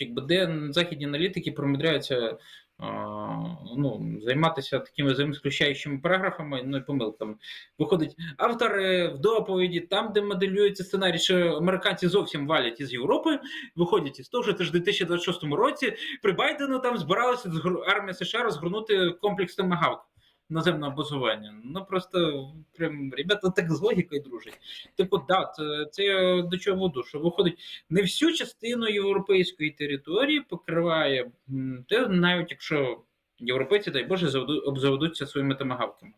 де західні аналітики промудряються а, ну, займатися такими взаємосключаючими параграфами, ну і помилками. Виходить, автори в доповіді, там, де моделюється сценарій, що американці зовсім валять із Європи, виходять із того, що це ж в 2026 році при Байдену там збиралася армія США розгорнути комплекс Томагавк наземного базування. Ну просто прям ребята так з логікою дружать. Так да, це, це до чого веду, що виходить, не всю частину європейської території покриває те, навіть якщо європейці, дай Боже, заведу- обзаведуться своїми томагавками.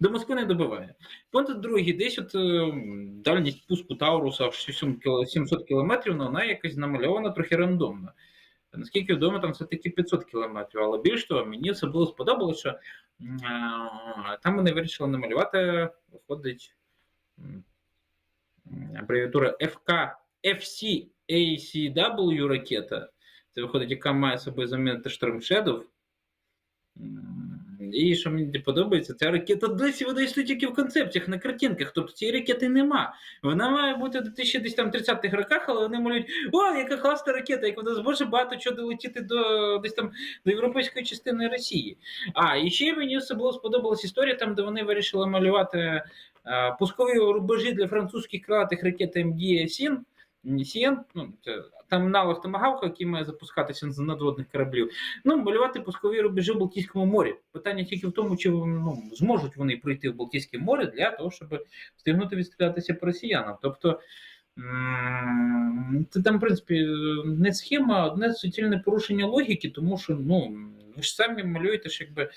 До Москви не добиває. Пункт другий, десь от е, дальність пуску Тауруса в 700 кілометрів, ну, вона якась намальована трохи рандомно. Наскільки відомо, там все-таки 500 кілометрів. Але більш того, мені було сподобалося, що там вони вирішили намалювати, виходить м, FK абревіатура ФК FCACW ракета. Це виходить, яка має собою замінити Storm. І що мені подобається, ця ракета досі вона існує тільки в концепціях, на картинках. Тобто цієї ракети нема. Вона має бути до 2030-х роках, але вони малюють, о, яка класна ракета, як вона зможе багато чого долетіти до десь там до європейської частини Росії. А і ще мені особливо сподобалась історія, там, де вони вирішили малювати е, пускові рубежі для французьких крилатих ракет МД Сін. Сієн, ну, це там аналог Томагавка, який має запускатися з надводних кораблів. Ну, малювати пускові рубежі в Балтійському морі. Питання тільки в тому, чи ну, зможуть вони пройти в Балтійське море для того, щоб встигнути відстрілятися по росіянам. Тобто це там, в принципі, не схема, а одне суцільне порушення логіки, тому що ну, ви ж самі малюєте, що якби.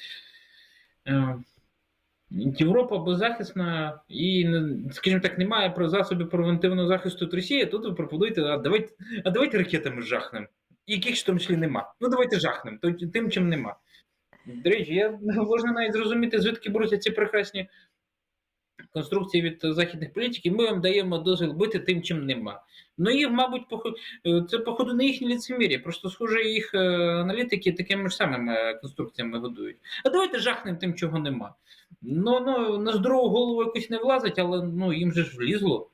Європа беззахисна і, скажімо так, немає про засобів превентивного захисту від Росії. Тут ви пропонуєте, а давайте, а давайте ракетами жахнем. Яких ж в тому числі нема. Ну давайте жахнем, тим, чим нема. До речі, я можна навіть зрозуміти, звідки беруться ці прекрасні конструкції від західних політиків. Ми вам даємо дозвіл бити тим, чим нема. Ну і, мабуть, е, це походу не їхнє ліцемір'я. Просто схоже, їх е, аналітики такими ж самими конструкціями годують. А давайте жахнемо тим, чого нема. Ну, ну на здорову голову якось не влазить, але ну їм же ж влізло.